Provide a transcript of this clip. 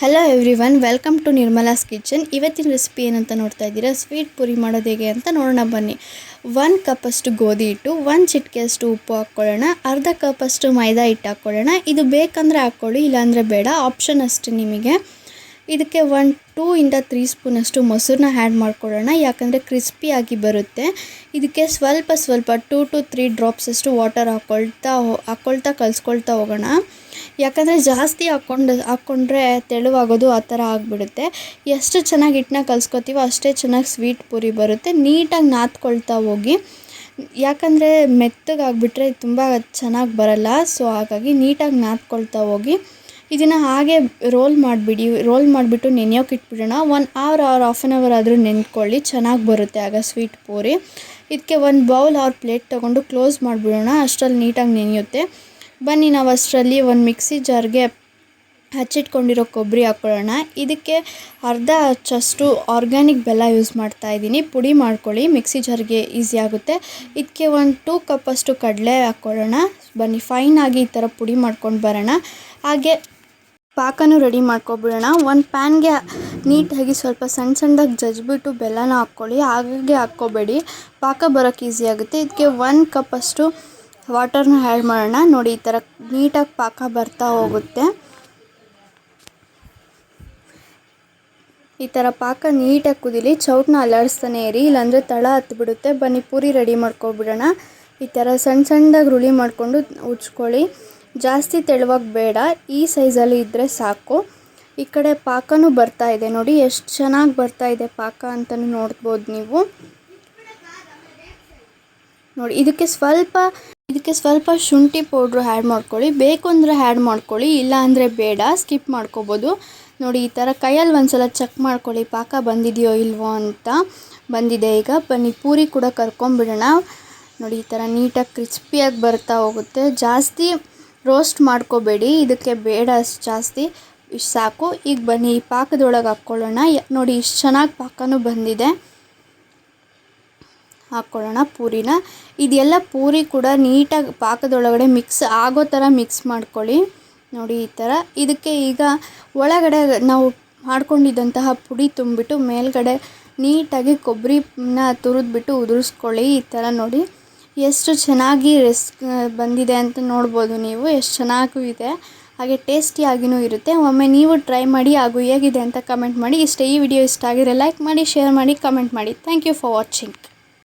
Hello everyone welcome to ನಿರ್ಮಲಾಸ್ kitchen ಇವತ್ತಿನ recipe ಏನಂತ ನೋಡ್ತಾ ಇದ್ದೀರಾ? ಸ್ವೀಟ್ ಪುರಿ ಮಾಡೋದು ಹೇಗೆ ಅಂತ ನೋಡೋಣ, ಬನ್ನಿ. ಒನ್ ಕಪ್ಪಷ್ಟು ಗೋಧಿ ಹಿಟ್ಟು ಒಂದು ಚಿಟಿಕೆಯಷ್ಟು ಉಪ್ಪು ಹಾಕ್ಕೊಳ್ಳೋಣ. ಅರ್ಧ ಕಪ್ಪಷ್ಟು ಮೈದಾ ಹಿಟ್ಟು ಹಾಕ್ಕೊಳ್ಳೋಣ. ಇದು ಬೇಕಂದರೆ ಹಾಕ್ಕೊಳ್ಳಿ, ಇಲ್ಲಾಂದರೆ ಬೇಡ. ಆಪ್ಷನ್ ಅಷ್ಟೇ ನಿಮಗೆ. ಇದಕ್ಕೆ ಒನ್ ಟೂ ಇಂದ ತ್ರೀ ಸ್ಪೂನಷ್ಟು ಮೊಸರನ್ನ ಆ್ಯಡ್ ಮಾಡ್ಕೊಳ್ಳೋಣ. ಯಾಕಂದರೆ ಕ್ರಿಸ್ಪಿಯಾಗಿ ಬರುತ್ತೆ. ಇದಕ್ಕೆ ಸ್ವಲ್ಪ ಸ್ವಲ್ಪ ಟೂ ಟು ತ್ರೀ ಡ್ರಾಪ್ಸಷ್ಟು ವಾಟರ್ ಹಾಕ್ಕೊಳ್ತಾ ಹಾಕ್ಕೊಳ್ತಾ ಕಲಿಸ್ಕೊಳ್ತಾ ಹೋಗೋಣ. ಯಾಕಂದರೆ ಜಾಸ್ತಿ ಹಾಕ್ಕೊಂಡು ಹಾಕ್ಕೊಂಡ್ರೆ ತೆಳುವಾಗೋದು ಆ ಥರ ಆಗಿಬಿಡುತ್ತೆ. ಎಷ್ಟು ಚೆನ್ನಾಗಿ ಹಿಟ್ಟನ್ನ ಕಲ್ಸ್ಕೊತೀವೋ ಅಷ್ಟೇ ಚೆನ್ನಾಗಿ ಸ್ವೀಟ್ ಪೂರಿ ಬರುತ್ತೆ. ನೀಟಾಗಿ ನಾದ್ಕೊಳ್ತಾ ಹೋಗಿ. ಯಾಕಂದರೆ ಮೆತ್ತಗಾಗ್ಬಿಟ್ರೆ ತುಂಬ ಚೆನ್ನಾಗಿ ಬರಲ್ಲ. ಸೊ ಹಾಗಾಗಿ ನೀಟಾಗಿ ನಾದ್ಕೊಳ್ತಾ ಹೋಗಿ. ಇದನ್ನು ಹಾಗೆ ರೋಲ್ ಮಾಡಿಬಿಡಿ ರೋಲ್ ಮಾಡಿಬಿಟ್ಟು ನೆನೆಯೋಕೆ ಇಟ್ಬಿಡೋಣ. One hour or half an hour ಆದರೂ ನೆನ್ಕೊಳ್ಳಿ, ಚೆನ್ನಾಗಿ ಬರುತ್ತೆ ಆಗ ಸ್ವೀಟ್ ಪೂರಿ. ಇದಕ್ಕೆ ಒಂದು ಬೌಲ್ ಆರ್ ಪ್ಲೇಟ್ ತೊಗೊಂಡು ಕ್ಲೋಸ್ ಮಾಡಿಬಿಡೋಣ, ಅಷ್ಟರಲ್ಲಿ ನೀಟಾಗಿ ನೆನೆಯುತ್ತೆ. ಬನ್ನಿ ನಾವು ಅಷ್ಟರಲ್ಲಿ ಒಂದು ಮಿಕ್ಸಿ ಜಾರ್ಗೆ ಹಚ್ಚಿಟ್ಕೊಂಡಿರೋ ಕೊಬ್ಬರಿ ಹಾಕ್ಕೊಳ್ಳೋಣ ಇದಕ್ಕೆ ಅರ್ಧ ಹಚ್ಚಷ್ಟು ಆರ್ಗ್ಯಾನಿಕ್ ಬೆಲ್ಲ ಯೂಸ್ ಮಾಡ್ತಾ ಇದ್ದೀನಿ. ಪುಡಿ ಮಾಡ್ಕೊಳ್ಳಿ ಮಿಕ್ಸಿ ಜಾರ್ಗೆ ಈಸಿ ಆಗುತ್ತೆ. ಇದಕ್ಕೆ ಒಂದು ಟೂ ಕಪ್ಪಷ್ಟು ಕಡಲೆ ಹಾಕ್ಕೊಳ್ಳೋಣ ಬನ್ನಿ ಫೈನಾಗಿ ಈ ಥರ ಪುಡಿ ಮಾಡ್ಕೊಂಡು ಬರೋಣ. ಹಾಗೆ ಪಾಕನೂ ರೆಡಿ ಮಾಡ್ಕೊಬಿಡೋಣ. ಒಂದು ಪ್ಯಾನ್ಗೆ ನೀಟಾಗಿ ಸ್ವಲ್ಪ ಸಣ್ಣ ಸಣ್ಣದಾಗಿ ಜಜ್ಬಿಟ್ಟು ಬೆಲ್ಲನ ಹಾಕ್ಕೊಳ್ಳಿ. ಹಾಗೆ ಹಾಕ್ಕೋಬೇಡಿ. ಪಾಕ ಬರೋಕ್ಕೆ ಈಸಿ ಆಗುತ್ತೆ. ಇದಕ್ಕೆ ಒಂದು ಕಪ್ಪಷ್ಟು ವಾಟರ್ನ ಆ್ಯಡ್ ಮಾಡೋಣ. ನೋಡಿ, ಈ ಥರ ನೀಟಾಗಿ ಪಾಕ ಬರ್ತಾ ಹೋಗುತ್ತೆ. ಈ ಥರ ಪಾಕ ನೀಟಾಗಿ ಕುದೀಲಿ, ಚೌಟ್ನ ಅಲ್ಲಾಡಿಸ್ತಾನೆ ಇರಿ. ಇಲ್ಲಾಂದರೆ ತಳ ಹತ್ಬಿಡುತ್ತೆ. ಬನ್ನಿ, ಪೂರಿ ರೆಡಿ ಮಾಡ್ಕೊಬಿಡೋಣ. ಈ ಥರ ಸಣ್ಣ ಸಣ್ಣದಾಗಿ ರುಳಿ ಮಾಡಿಕೊಂಡು ಉಜ್ಕೊಳ್ಳಿ. ಜಾಸ್ತಿ ತೆಳುವಾಗಿ ಬೇಡ, ಈ ಸೈಜಲ್ಲಿ ಇದ್ದರೆ ಸಾಕು. ಈ ಕಡೆ ಪಾಕನೂ ಬರ್ತಾ ಇದೆ. ನೋಡಿ, ಎಷ್ಟು ಚೆನ್ನಾಗಿ ಬರ್ತಾ ಇದೆ ಪಾಕ ಅಂತಲೂ ನೋಡ್ಬೋದು ನೀವು. ನೋಡಿ, ಇದಕ್ಕೆ ಸ್ವಲ್ಪ ಇದಕ್ಕೆ ಸ್ವಲ್ಪ ಶುಂಠಿ ಪೌಡ್ರು ಆ್ಯಡ್ ಮಾಡ್ಕೊಳ್ಳಿ. ಬೇಕು ಅಂದರೆ ಆ್ಯಡ್ ಮಾಡ್ಕೊಳ್ಳಿ, ಇಲ್ಲ ಅಂದರೆ ಬೇಡ, ಸ್ಕಿಪ್ ಮಾಡ್ಕೋಬೋದು. ನೋಡಿ, ಈ ಥರ ಕೈಯಲ್ಲಿ ಒಂದ್ಸಲ ಚೆಕ್ ಮಾಡ್ಕೊಳ್ಳಿ, ಪಾಕ ಬಂದಿದೆಯೋ ಇಲ್ವೋ ಅಂತ. ಬಂದಿದೆ ಈಗ. ಬನ್ನಿ, ಪೂರಿ ಕೂಡ ಕರ್ಕೊಂಬಿಡೋಣ. ನೋಡಿ, ಈ ಥರ ನೀಟಾಗಿ ಕ್ರಿಸ್ಪಿಯಾಗಿ ಬರ್ತಾ ಹೋಗುತ್ತೆ. ಜಾಸ್ತಿ ರೋಸ್ಟ್ ಮಾಡ್ಕೋಬೇಡಿ, ಇದಕ್ಕೆ ಬೇಡ ಅಷ್ಟು ಜಾಸ್ತಿ. ಇಷ್ಟು ಸಾಕು. ಈಗ ಬನ್ನಿ, ಈ ಪಾಕದೊಳಗೆ ಹಾಕ್ಕೊಳ್ಳೋಣ. ನೋಡಿ, ಇಷ್ಟು ಚೆನ್ನಾಗಿ ಪಾಕನೂ ಬಂದಿದೆ. ಹಾಕ್ಕೊಳ್ಳೋಣ ಪೂರಿನ. ಇದೆಲ್ಲ ಪೂರಿ ಕೂಡ ನೀಟಾಗಿ ಪಾಕದೊಳಗಡೆ ಮಿಕ್ಸ್ ಆಗೋ ಥರ ಮಿಕ್ಸ್ ಮಾಡ್ಕೊಳ್ಳಿ. ನೋಡಿ, ಈ ಥರ. ಇದಕ್ಕೆ ಈಗ ಒಳಗಡೆ ನಾವು ಮಾಡ್ಕೊಂಡಿದ್ದಂತಹ ಪುಡಿ ತುಂಬಿಟ್ಟು ಮೇಲ್ಗಡೆ ನೀಟಾಗಿ ಕೊಬ್ಬರಿನ ತುರಿದ್ಬಿಟ್ಟು ಉದುರಿಸ್ಕೊಳ್ಳಿ. ಈ ಥರ ನೋಡಿ. ಎಷ್ಟು ಚೆನ್ನಾಗಿ ರೆಸ್ ಬಂದಿದೆ ಅಂತ ನೋಡ್ಬೋದು ನೀವು. ಎಷ್ಟು ಚೆನ್ನಾಗೂ ಇದೆ. ಹಾಗೆ ಟೇಸ್ಟಿಯಾಗಿಯೂ ಇರುತ್ತೆ. ಒಮ್ಮೆ ನೀವು ಟ್ರೈ ಮಾಡಿ ಹಾಗೂ ಹೇಗಿದೆ ಅಂತ ಕಮೆಂಟ್ ಮಾಡಿ. ಇಷ್ಟ ಈ ವಿಡಿಯೋ ಇಷ್ಟ ಆಗಿದ್ರೆ ಲೈಕ್ ಮಾಡಿ, ಶೇರ್ ಮಾಡಿ, ಕಮೆಂಟ್ ಮಾಡಿ. Thank you for watching.